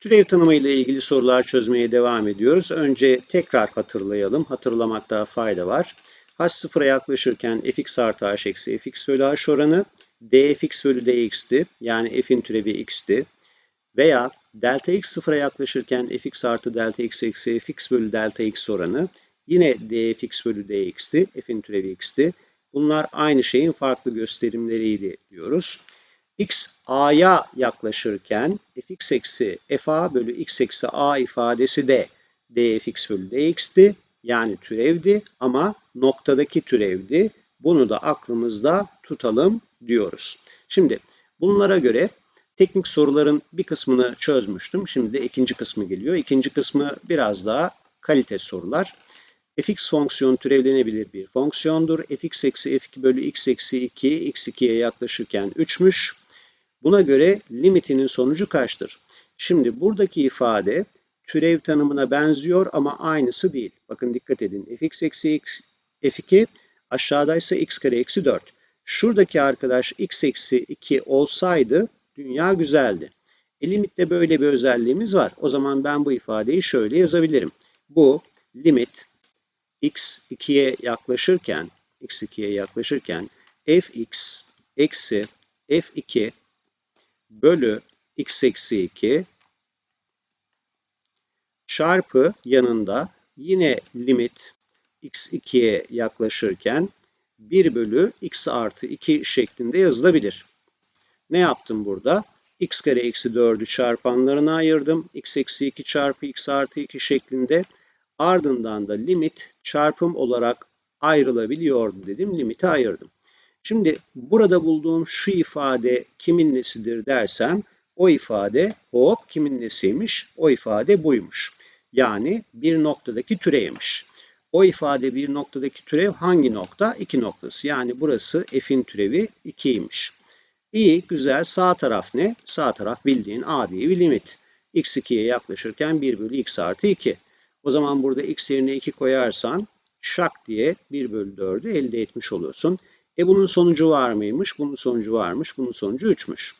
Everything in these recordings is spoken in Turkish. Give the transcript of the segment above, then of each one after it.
Türev tanımı ile ilgili sorular çözmeye devam ediyoruz. Önce tekrar hatırlayalım. Hatırlamakta fayda var. h sıfıra yaklaşırken fx artı h eksi fx bölü h oranı dfx bölü dx'ti. Yani f'in türevi x'ti. Veya delta x sıfıra yaklaşırken fx artı delta x eksi fx bölü delta x oranı yine dfx bölü dx'ti. F'in türevi x'ti. Bunlar aynı şeyin farklı gösterimleriydi diyoruz x a'ya yaklaşırken fx eksi fa bölü x eksi a ifadesi de dfx bölü dx'ti. Yani türevdi ama noktadaki türevdi. Bunu da aklımızda tutalım diyoruz. Şimdi bunlara göre teknik soruların bir kısmını çözmüştüm. Şimdi de ikinci kısmı geliyor. İkinci kısmı biraz daha kalite sorular. fx fonksiyonu türevlenebilir bir fonksiyondur. fx eksi f2 bölü x eksi 2 x2'ye yaklaşırken 3'müş. Buna göre limitinin sonucu kaçtır? Şimdi buradaki ifade türev tanımına benziyor ama aynısı değil. Bakın dikkat edin. fx eksi x, f2 aşağıdaysa x kare eksi 4. Şuradaki arkadaş x eksi 2 olsaydı dünya güzeldi. E, limitte böyle bir özelliğimiz var. O zaman ben bu ifadeyi şöyle yazabilirim. Bu limit x 2'ye yaklaşırken x 2'ye yaklaşırken fx eksi f2 bölü x eksi 2 çarpı yanında yine limit x2'ye yaklaşırken 1 bölü x artı 2 şeklinde yazılabilir. Ne yaptım burada? x kare eksi 4'ü çarpanlarına ayırdım. x eksi 2 çarpı x artı 2 şeklinde. Ardından da limit çarpım olarak ayrılabiliyordu dedim. Limiti ayırdım. Şimdi burada bulduğum şu ifade kimin nesidir dersem o ifade hop kimin nesiymiş? O ifade buymuş. Yani bir noktadaki türeymiş. O ifade bir noktadaki türev hangi nokta? İki noktası. Yani burası f'in türevi 2'ymiş. İyi, güzel. Sağ taraf ne? Sağ taraf bildiğin a diye bir limit. x2'ye yaklaşırken 1 bölü x artı 2. O zaman burada x yerine 2 koyarsan şak diye 1 bölü 4'ü elde etmiş olursun. E bunun sonucu var mıymış? Bunun sonucu varmış. Bunun sonucu 3'müş.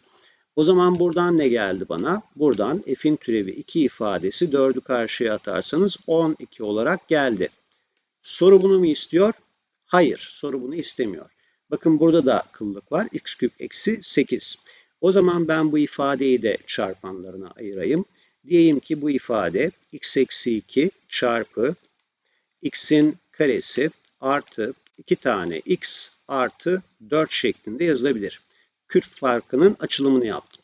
O zaman buradan ne geldi bana? Buradan f'in türevi 2 ifadesi 4'ü karşıya atarsanız 12 olarak geldi. Soru bunu mu istiyor? Hayır. Soru bunu istemiyor. Bakın burada da kıllık var. x küp eksi 8. O zaman ben bu ifadeyi de çarpanlarına ayırayım. Diyeyim ki bu ifade x eksi 2 çarpı x'in karesi artı 2 tane x artı 4 şeklinde yazılabilir. Küt farkının açılımını yaptım.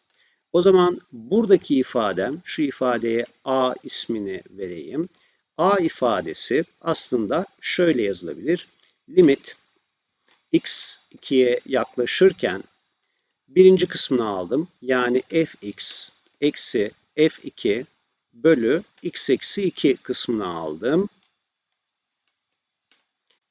O zaman buradaki ifadem, şu ifadeye a ismini vereyim. a ifadesi aslında şöyle yazılabilir. Limit x 2'ye yaklaşırken birinci kısmını aldım. Yani fx eksi f2 bölü x eksi 2 kısmını aldım.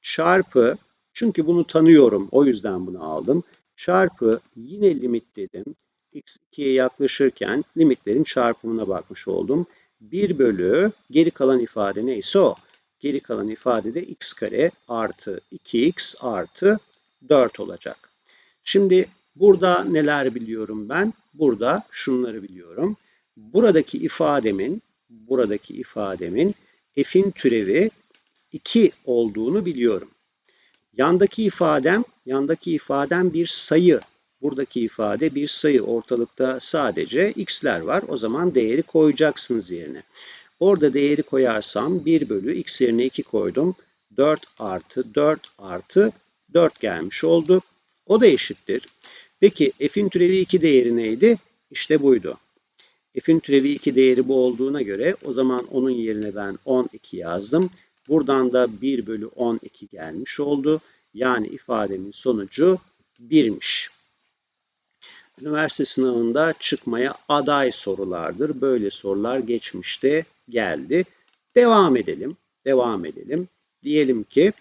Çarpı çünkü bunu tanıyorum. O yüzden bunu aldım. Çarpı yine limit dedim. x2'ye yaklaşırken limitlerin çarpımına bakmış oldum. 1 bölü geri kalan ifade neyse o. Geri kalan ifade de x kare artı 2x artı 4 olacak. Şimdi burada neler biliyorum ben? Burada şunları biliyorum. Buradaki ifademin buradaki ifademin f'in türevi 2 olduğunu biliyorum. Yandaki ifadem, yandaki ifadem bir sayı. Buradaki ifade bir sayı. Ortalıkta sadece x'ler var. O zaman değeri koyacaksınız yerine. Orada değeri koyarsam 1 bölü x yerine 2 koydum. 4 artı 4 artı 4 gelmiş oldu. O da eşittir. Peki f'in türevi 2 değeri neydi? İşte buydu. f'in türevi 2 değeri bu olduğuna göre o zaman onun yerine ben 12 yazdım. Buradan da 1 bölü 12 gelmiş oldu. Yani ifademin sonucu 1'miş. Üniversite sınavında çıkmaya aday sorulardır. Böyle sorular geçmişte geldi. Devam edelim. Devam edelim. Diyelim ki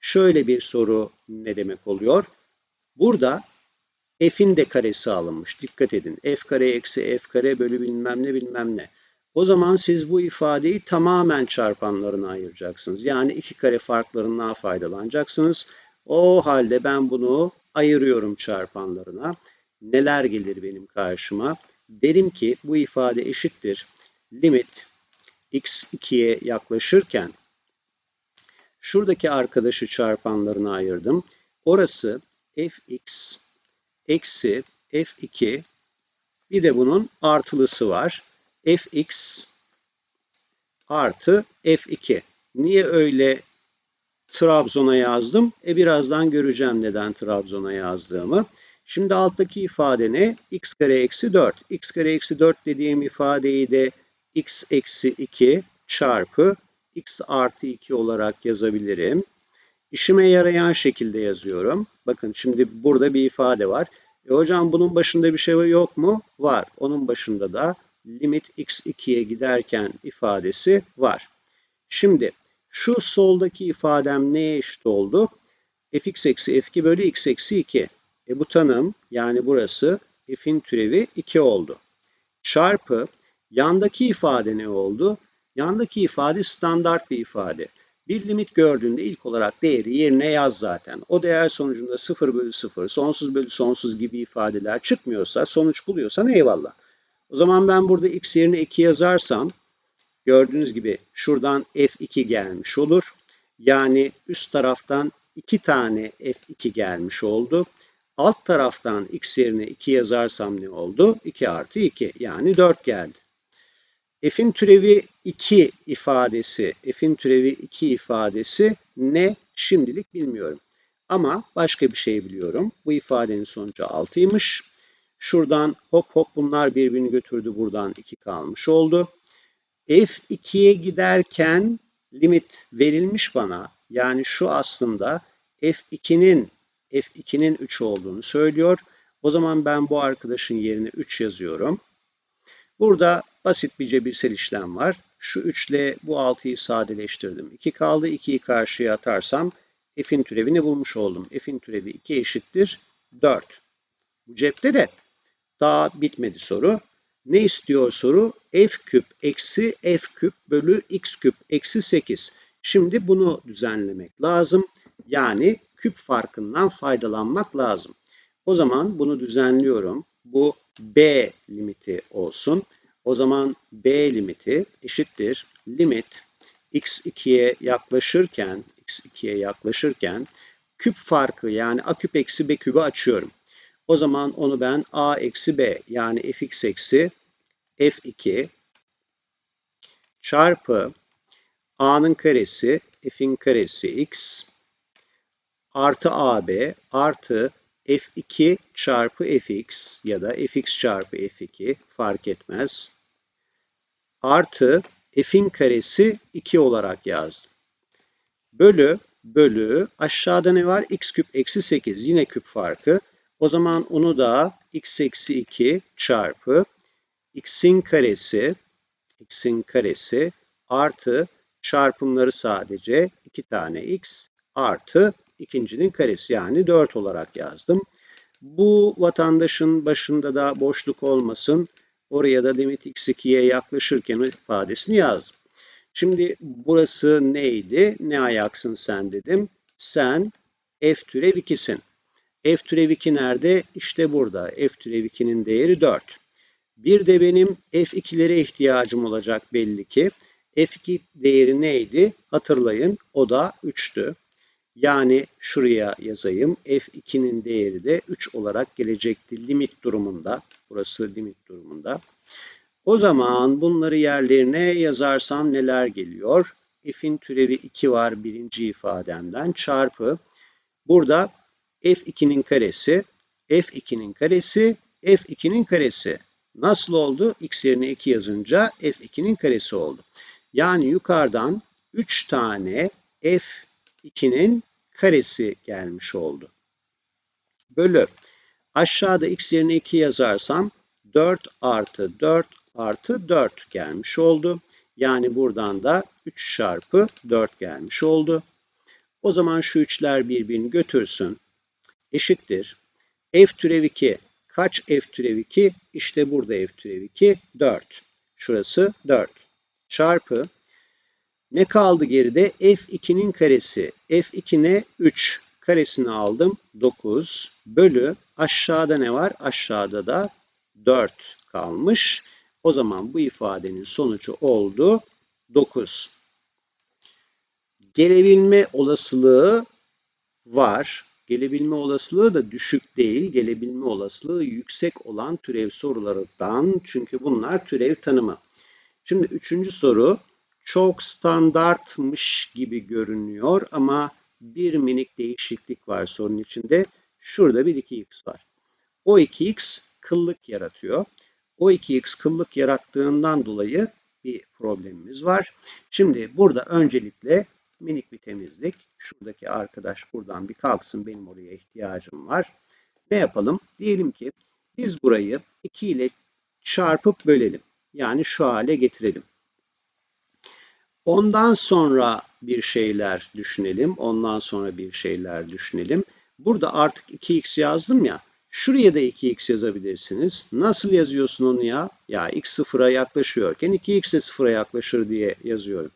şöyle bir soru ne demek oluyor? Burada f'in de karesi alınmış. Dikkat edin. f kare eksi f kare bölü bilmem ne bilmem ne. O zaman siz bu ifadeyi tamamen çarpanlarına ayıracaksınız. Yani iki kare farklarından faydalanacaksınız. O halde ben bunu ayırıyorum çarpanlarına. Neler gelir benim karşıma? Derim ki bu ifade eşittir. limit x 2'ye yaklaşırken şuradaki arkadaşı çarpanlarına ayırdım. Orası fx eksi f2 bir de bunun artılısı var. Fx artı f2. Niye öyle Trabzon'a yazdım? E birazdan göreceğim neden Trabzon'a yazdığımı. Şimdi alttaki ifade ne? x kare eksi 4. x kare eksi 4 dediğim ifadeyi de x eksi 2 çarpı x artı 2 olarak yazabilirim. İşime yarayan şekilde yazıyorum. Bakın şimdi burada bir ifade var. E hocam bunun başında bir şey yok mu? Var. Onun başında da limit x2'ye giderken ifadesi var. Şimdi şu soldaki ifadem neye eşit oldu? fx eksi f2 bölü x eksi 2. E bu tanım yani burası f'in türevi 2 oldu. Çarpı yandaki ifade ne oldu? Yandaki ifade standart bir ifade. Bir limit gördüğünde ilk olarak değeri yerine yaz zaten. O değer sonucunda 0 bölü 0, sonsuz bölü sonsuz gibi ifadeler çıkmıyorsa, sonuç buluyorsan eyvallah. O zaman ben burada x yerine 2 yazarsam, gördüğünüz gibi şuradan f2 gelmiş olur. Yani üst taraftan 2 tane f2 gelmiş oldu. Alt taraftan x yerine 2 yazarsam ne oldu? 2 artı 2 yani 4 geldi. F'in türevi 2 ifadesi, F'in türevi 2 ifadesi ne? Şimdilik bilmiyorum. Ama başka bir şey biliyorum. Bu ifadenin sonucu 6'ymış. Şuradan hop hop bunlar birbirini götürdü. Buradan 2 kalmış oldu. F2'ye giderken limit verilmiş bana. Yani şu aslında F2'nin F2'nin 3 olduğunu söylüyor. O zaman ben bu arkadaşın yerine 3 yazıyorum. Burada basit bir cebirsel işlem var. Şu 3 ile bu 6'yı sadeleştirdim. 2 kaldı. 2'yi karşıya atarsam f'in türevini bulmuş oldum. f'in türevi 2 eşittir 4. Bu cepte de daha bitmedi soru. Ne istiyor soru? f küp eksi f küp bölü x küp eksi 8. Şimdi bunu düzenlemek lazım. Yani küp farkından faydalanmak lazım. O zaman bunu düzenliyorum. Bu b limiti olsun. O zaman b limiti eşittir limit x2'ye yaklaşırken x2'ye yaklaşırken küp farkı yani a küp eksi b kübü açıyorum. O zaman onu ben a eksi b yani fx eksi f2 çarpı a'nın karesi f'in karesi x artı ab artı f2 çarpı fx ya da fx çarpı f2 fark etmez. Artı f'in karesi 2 olarak yazdım. Bölü bölü aşağıda ne var? x küp eksi 8 yine küp farkı. O zaman onu da x eksi 2 çarpı x'in karesi x'in karesi artı çarpımları sadece 2 tane x artı ikincinin karesi yani 4 olarak yazdım. Bu vatandaşın başında da boşluk olmasın. Oraya da limit x2'ye yaklaşırken ifadesini yazdım. Şimdi burası neydi? Ne ayaksın sen dedim. Sen f türev 2'sin. F türev 2 nerede? İşte burada. f türev 2'nin değeri 4. Bir de benim f2'lere ihtiyacım olacak belli ki. f2 değeri neydi? Hatırlayın. O da 3'tü. Yani şuraya yazayım. F2'nin değeri de 3 olarak gelecekti limit durumunda. Burası limit durumunda. O zaman bunları yerlerine yazarsam neler geliyor? F'in türevi 2 var birinci ifademden çarpı. Burada F2'nin karesi, F2'nin karesi, F2'nin karesi. Nasıl oldu? X yerine 2 yazınca F2'nin karesi oldu. Yani yukarıdan 3 tane F 2'nin karesi gelmiş oldu. Bölü aşağıda x yerine 2 yazarsam 4 artı 4 artı 4 gelmiş oldu. Yani buradan da 3 çarpı 4 gelmiş oldu. O zaman şu üçler birbirini götürsün. Eşittir. F türev 2. Kaç F türev 2? İşte burada F türev 2. 4. Şurası 4. Çarpı ne kaldı geride? F2'nin karesi. F2 ne? 3. Karesini aldım. 9 bölü aşağıda ne var? Aşağıda da 4 kalmış. O zaman bu ifadenin sonucu oldu 9. Gelebilme olasılığı var. Gelebilme olasılığı da düşük değil. Gelebilme olasılığı yüksek olan türev sorularından. Çünkü bunlar türev tanımı. Şimdi üçüncü soru çok standartmış gibi görünüyor ama bir minik değişiklik var sorunun içinde. Şurada bir 2x var. O 2x kıllık yaratıyor. O 2x kıllık yarattığından dolayı bir problemimiz var. Şimdi burada öncelikle minik bir temizlik. Şuradaki arkadaş buradan bir kalksın. Benim oraya ihtiyacım var. Ne yapalım? Diyelim ki biz burayı 2 ile çarpıp bölelim. Yani şu hale getirelim. Ondan sonra bir şeyler düşünelim. Ondan sonra bir şeyler düşünelim. Burada artık 2x yazdım ya. Şuraya da 2x yazabilirsiniz. Nasıl yazıyorsun onu ya? Ya x sıfıra yaklaşıyorken 2x de sıfıra yaklaşır diye yazıyorum.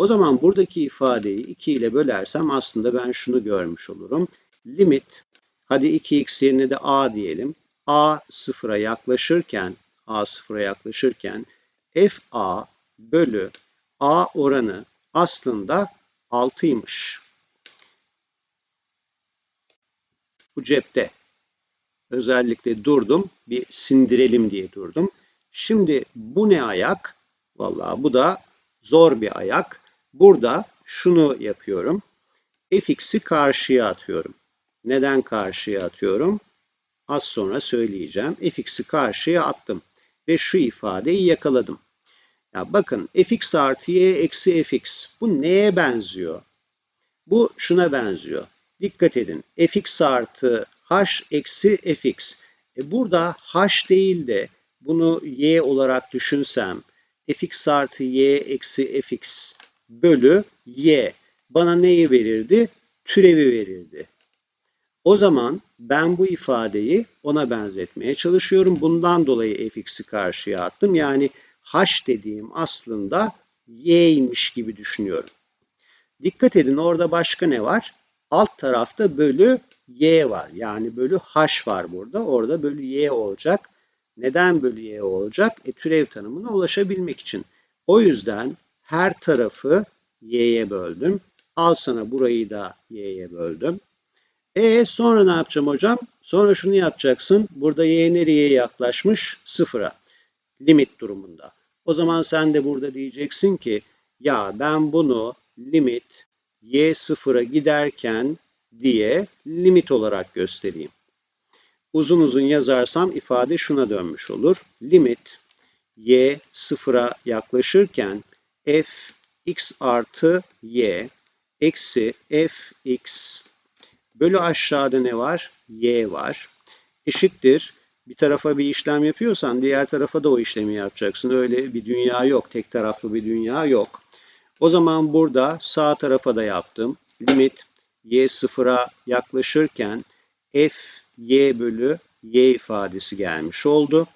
O zaman buradaki ifadeyi 2 ile bölersem aslında ben şunu görmüş olurum. Limit, hadi 2x yerine de a diyelim. a sıfıra yaklaşırken, a sıfıra yaklaşırken fa bölü a oranı aslında 6'ymış. Bu cepte. Özellikle durdum. Bir sindirelim diye durdum. Şimdi bu ne ayak? Vallahi bu da zor bir ayak. Burada şunu yapıyorum. fx'i karşıya atıyorum. Neden karşıya atıyorum? Az sonra söyleyeceğim. fx'i karşıya attım. Ve şu ifadeyi yakaladım. Ya bakın fx artı y eksi fx. Bu neye benziyor? Bu şuna benziyor. Dikkat edin. fx artı h eksi fx. E burada h değil de bunu y olarak düşünsem fx artı y eksi fx bölü y bana neyi verirdi? Türevi verirdi. O zaman ben bu ifadeyi ona benzetmeye çalışıyorum. Bundan dolayı fx'i karşıya attım. Yani h dediğim aslında y'ymiş gibi düşünüyorum. Dikkat edin orada başka ne var? Alt tarafta bölü y var. Yani bölü h var burada. Orada bölü y olacak. Neden bölü y olacak? E, türev tanımına ulaşabilmek için. O yüzden her tarafı y'ye böldüm. Al sana burayı da y'ye böldüm. E sonra ne yapacağım hocam? Sonra şunu yapacaksın. Burada y nereye yaklaşmış? Sıfıra. Limit durumunda. O zaman sen de burada diyeceksin ki ya ben bunu limit y sıfıra giderken diye limit olarak göstereyim. Uzun uzun yazarsam ifade şuna dönmüş olur. Limit y sıfıra yaklaşırken f x artı y eksi f x bölü aşağıda ne var? y var. Eşittir. Bir tarafa bir işlem yapıyorsan diğer tarafa da o işlemi yapacaksın. Öyle bir dünya yok. Tek taraflı bir dünya yok. O zaman burada sağ tarafa da yaptım. Limit y sıfıra yaklaşırken f y bölü y ifadesi gelmiş oldu.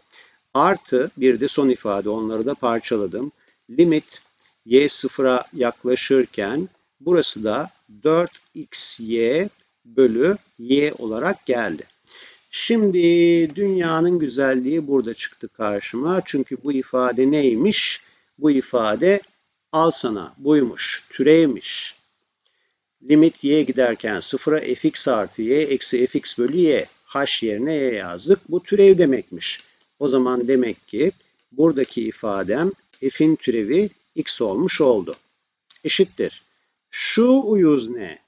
Artı bir de son ifade onları da parçaladım. Limit y sıfıra yaklaşırken burası da 4xy bölü y olarak geldi. Şimdi dünyanın güzelliği burada çıktı karşıma. Çünkü bu ifade neymiş? Bu ifade al sana buymuş, türevmiş. Limit y'ye giderken sıfıra fx artı y eksi fx bölü y. h yerine y yazdık. Bu türev demekmiş. O zaman demek ki buradaki ifadem f'in türevi x olmuş oldu. Eşittir. Şu uyuz ne?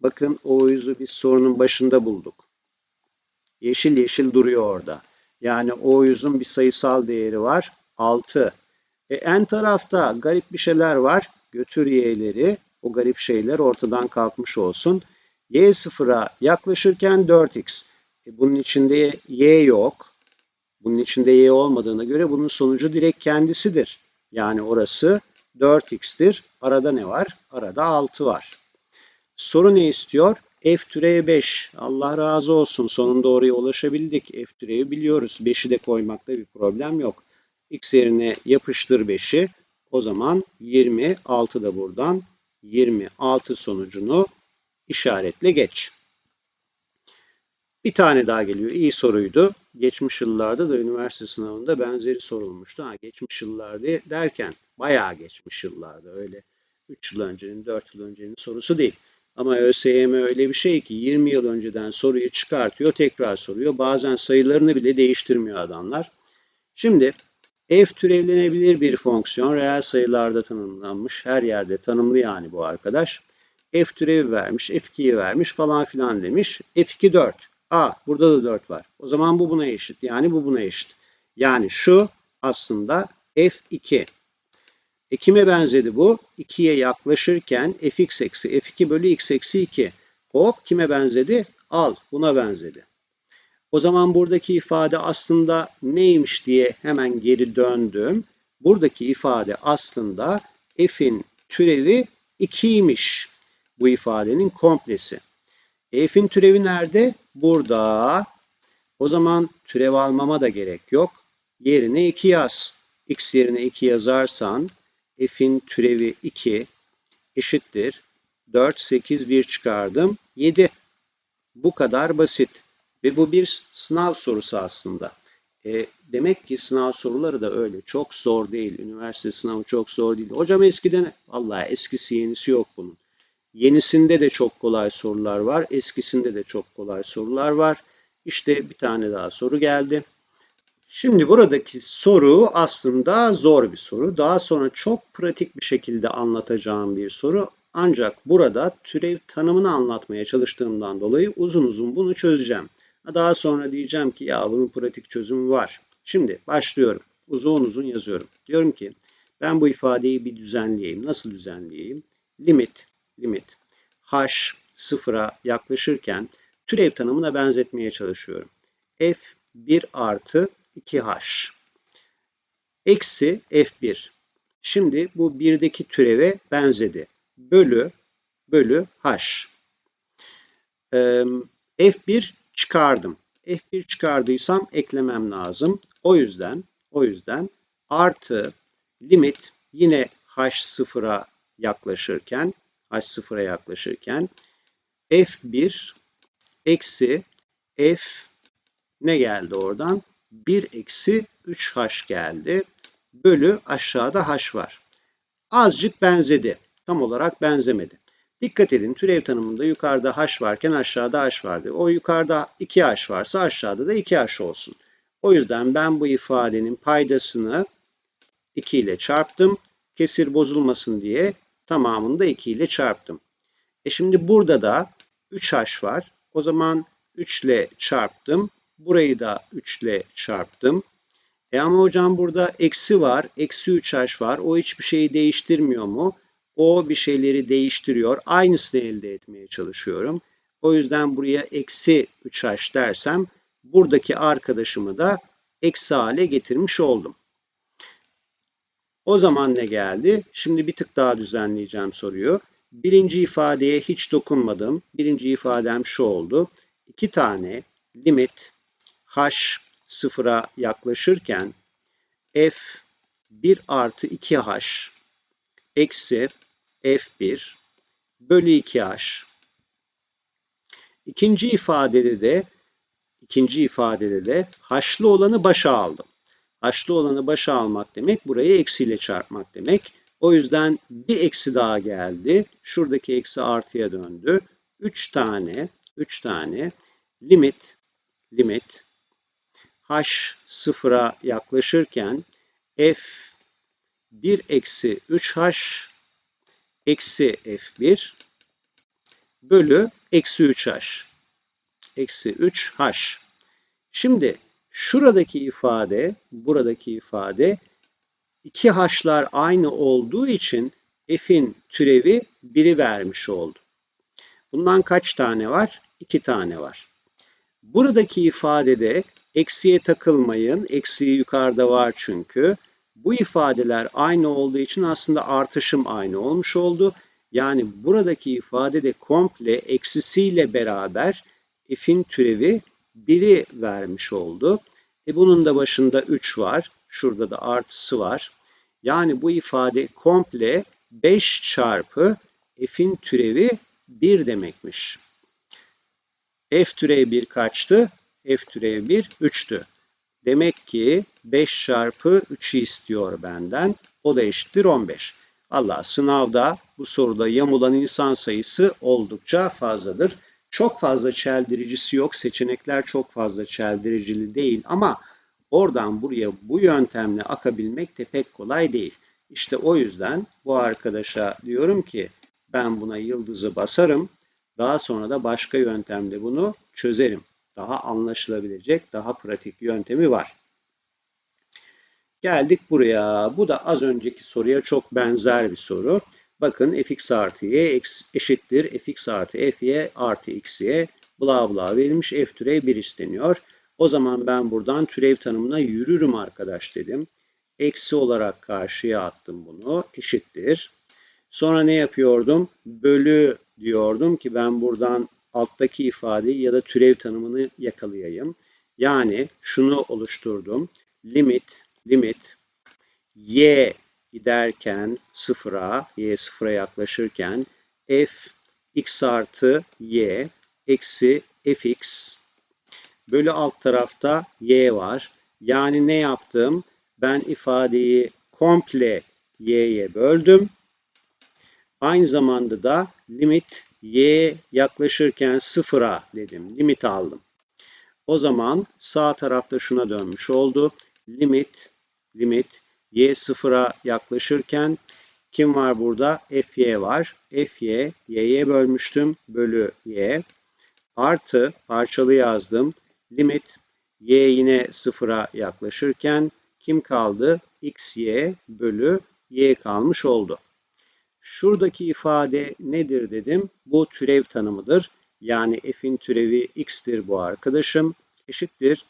Bakın o uyuzu biz sorunun başında bulduk. Yeşil yeşil duruyor orada. Yani o uyuzun bir sayısal değeri var. 6. E, en tarafta garip bir şeyler var. Götür y'leri. O garip şeyler ortadan kalkmış olsun. y sıfıra yaklaşırken 4x. E, bunun içinde y yok. Bunun içinde y olmadığına göre bunun sonucu direkt kendisidir. Yani orası 4x'tir. Arada ne var? Arada 6 var. Soru ne istiyor? F türevi 5. Allah razı olsun. Sonunda oraya ulaşabildik. F türevi biliyoruz. 5'i de koymakta bir problem yok. X yerine yapıştır 5'i. O zaman 26 da buradan 26 sonucunu işaretle geç. Bir tane daha geliyor. İyi soruydu. Geçmiş yıllarda da üniversite sınavında benzeri sorulmuştu. Ha, geçmiş yıllarda derken bayağı geçmiş yıllarda öyle 3 yıl öncenin 4 yıl öncenin sorusu değil. Ama ÖSYM öyle bir şey ki 20 yıl önceden soruyu çıkartıyor tekrar soruyor. Bazen sayılarını bile değiştirmiyor adamlar. Şimdi f türevlenebilir bir fonksiyon reel sayılarda tanımlanmış. Her yerde tanımlı yani bu arkadaş. f türevi vermiş, f2'yi vermiş falan filan demiş. f2 4. A burada da 4 var. O zaman bu buna eşit. Yani bu buna eşit. Yani şu aslında f2. E kime benzedi bu? 2'ye yaklaşırken fx eksi f2 bölü x eksi 2. Hop kime benzedi? Al buna benzedi. O zaman buradaki ifade aslında neymiş diye hemen geri döndüm. Buradaki ifade aslında f'in türevi 2'ymiş. Bu ifadenin komplesi. F'in türevi nerede? Burada. O zaman türev almama da gerek yok. Yerine 2 yaz. x yerine 2 yazarsan f'in türevi 2 eşittir. 4, 8, 1 çıkardım. 7. Bu kadar basit. Ve bu bir sınav sorusu aslında. E, demek ki sınav soruları da öyle. Çok zor değil. Üniversite sınavı çok zor değil. Hocam eskiden, vallahi eskisi yenisi yok bunun. Yenisinde de çok kolay sorular var. Eskisinde de çok kolay sorular var. İşte bir tane daha soru geldi. Şimdi buradaki soru aslında zor bir soru. Daha sonra çok pratik bir şekilde anlatacağım bir soru. Ancak burada türev tanımını anlatmaya çalıştığımdan dolayı uzun uzun bunu çözeceğim. Daha sonra diyeceğim ki ya bunun pratik çözümü var. Şimdi başlıyorum. Uzun uzun yazıyorum. Diyorum ki ben bu ifadeyi bir düzenleyeyim. Nasıl düzenleyeyim? Limit, limit h sıfıra yaklaşırken türev tanımına benzetmeye çalışıyorum. f 1 artı 2h eksi f1. Şimdi bu 1'deki türeve benzedi. Bölü bölü h. Ee, f1 çıkardım. F1 çıkardıysam eklemem lazım. O yüzden o yüzden artı limit yine h sıfıra yaklaşırken h sıfıra yaklaşırken f1 eksi f ne geldi oradan? 1 eksi 3h geldi. Bölü aşağıda h var. Azıcık benzedi. Tam olarak benzemedi. Dikkat edin türev tanımında yukarıda h varken aşağıda h vardı. O yukarıda 2h varsa aşağıda da 2h olsun. O yüzden ben bu ifadenin paydasını 2 ile çarptım. Kesir bozulmasın diye tamamını da 2 ile çarptım. E şimdi burada da 3h var. O zaman 3 ile çarptım. Burayı da 3 ile çarptım. E ama hocam burada eksi var. Eksi 3h var. O hiçbir şeyi değiştirmiyor mu? O bir şeyleri değiştiriyor. Aynısını elde etmeye çalışıyorum. O yüzden buraya eksi 3h dersem buradaki arkadaşımı da eksi hale getirmiş oldum. O zaman ne geldi? Şimdi bir tık daha düzenleyeceğim soruyu. Birinci ifadeye hiç dokunmadım. Birinci ifadem şu oldu. İki tane limit h sıfıra yaklaşırken f 1 artı 2h eksi f1 bölü 2h. İkinci ifadede de ikinci ifadede de h'lı olanı başa aldım. H'lı olanı başa almak demek burayı eksiyle çarpmak demek. O yüzden bir eksi daha geldi. Şuradaki eksi artıya döndü. 3 tane 3 tane limit limit h sıfıra yaklaşırken f 1 eksi 3h eksi f1 bölü eksi 3h. Eksi 3h. Şimdi şuradaki ifade, buradaki ifade iki h'lar aynı olduğu için f'in türevi 1'i vermiş oldu. Bundan kaç tane var? 2 tane var. Buradaki ifadede eksiye takılmayın. Eksiği yukarıda var çünkü. Bu ifadeler aynı olduğu için aslında artışım aynı olmuş oldu. Yani buradaki ifade de komple eksisiyle beraber f'in türevi 1'i vermiş oldu. E bunun da başında 3 var. Şurada da artısı var. Yani bu ifade komple 5 çarpı f'in türevi 1 demekmiş. F türev 1 kaçtı? F türev 1 3'tü. Demek ki 5 çarpı 3'ü istiyor benden. O da eşittir 15. Allah sınavda bu soruda yamulan insan sayısı oldukça fazladır. Çok fazla çeldiricisi yok. Seçenekler çok fazla çeldiricili değil ama oradan buraya bu yöntemle akabilmek de pek kolay değil. İşte o yüzden bu arkadaşa diyorum ki ben buna yıldızı basarım. Daha sonra da başka yöntemle bunu çözerim. Daha anlaşılabilecek, daha pratik yöntemi var. Geldik buraya. Bu da az önceki soruya çok benzer bir soru. Bakın fx artı y eşittir fx artı fy artı xy bla bla verilmiş f türev 1 isteniyor. O zaman ben buradan türev tanımına yürürüm arkadaş dedim. Eksi olarak karşıya attım bunu. Eşittir. Sonra ne yapıyordum? Bölü diyordum ki ben buradan alttaki ifadeyi ya da türev tanımını yakalayayım. Yani şunu oluşturdum. Limit, limit y giderken sıfıra, y sıfıra yaklaşırken f x artı y eksi fx bölü alt tarafta y var. Yani ne yaptım? Ben ifadeyi komple y'ye böldüm. Aynı zamanda da limit y yaklaşırken sıfıra dedim. Limit aldım. O zaman sağ tarafta şuna dönmüş oldu. Limit, limit y sıfıra yaklaşırken kim var burada? fy var. fy, y'ye bölmüştüm. Bölü y. Artı parçalı yazdım. Limit y yine sıfıra yaklaşırken kim kaldı? xy bölü y kalmış oldu. Şuradaki ifade nedir dedim. Bu türev tanımıdır. Yani f'in türevi x'tir bu arkadaşım. Eşittir.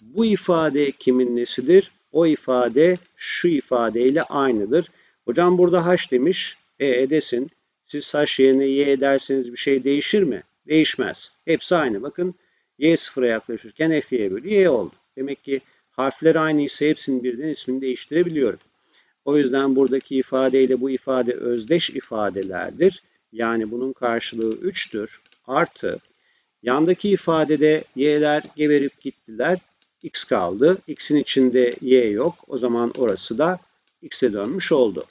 Bu ifade kimin nesidir? O ifade şu ifadeyle aynıdır. Hocam burada h demiş. E desin. Siz h yerine y ederseniz bir şey değişir mi? Değişmez. Hepsi aynı. Bakın y sıfıra yaklaşırken f y bölü y oldu. Demek ki harfler aynı ise hepsinin birden ismini değiştirebiliyorum. O yüzden buradaki ifadeyle bu ifade özdeş ifadelerdir. Yani bunun karşılığı 3'tür. Artı yandaki ifadede y'ler geberip gittiler. X kaldı. x'in içinde y yok. O zaman orası da x'e dönmüş oldu.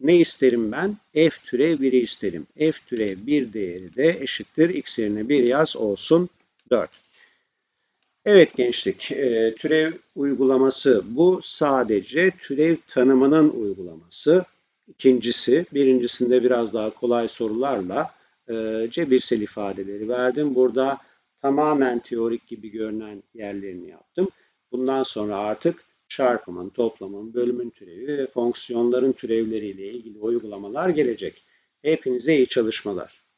Ne isterim ben? f türev 1'i isterim. f türev 1 değeri de eşittir. x yerine 1 yaz olsun 4. Evet gençlik, e, türev uygulaması bu sadece türev tanımının uygulaması. İkincisi, birincisinde biraz daha kolay sorularla e, cebirsel ifadeleri verdim. Burada tamamen teorik gibi görünen yerlerini yaptım. Bundan sonra artık çarpımın, toplamın, bölümün türevi ve fonksiyonların türevleriyle ilgili uygulamalar gelecek. Hepinize iyi çalışmalar.